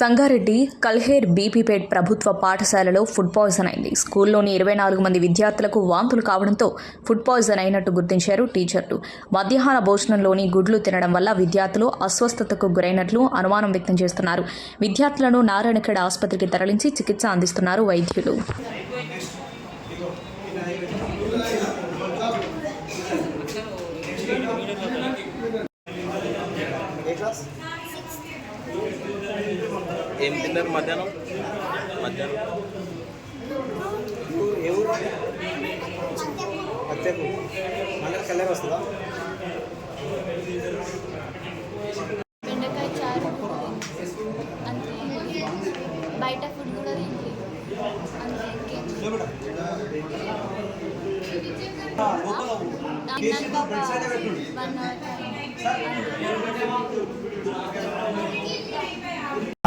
సంగారెడ్డి కల్హేర్ బీపీపేట్ ప్రభుత్వ పాఠశాలలో food poison అయింది. స్కూల్లోని ఇరవై నాలుగు మంది విద్యార్థులకు వాంతులు కావడంతో ఫుడ్ పాయిజన్ అయినట్టు గుర్తించారు టీచర్లు. మధ్యాహ్న భోజనంలోని గుడ్లు తినడం వల్ల విద్యార్థులు అస్వస్థతకు గురైనట్లు అనుమానం వ్యక్తం చేస్తున్నారు. విద్యార్థులను నారాయణఖేడ్ ఆసుపత్రికి తరలించి చికిత్స అందిస్తున్నారు వైద్యులు. ఏ ఏం తిన్నారు మధ్యాహ్నం? మధ్యాహ్నం. ఊరు? హత్యకు మళ్ళీ కల్లర్ వస్తుందా? బెండకాయ చారు. అంతే. బయట ఫుడ్ కూడా తింది అంతే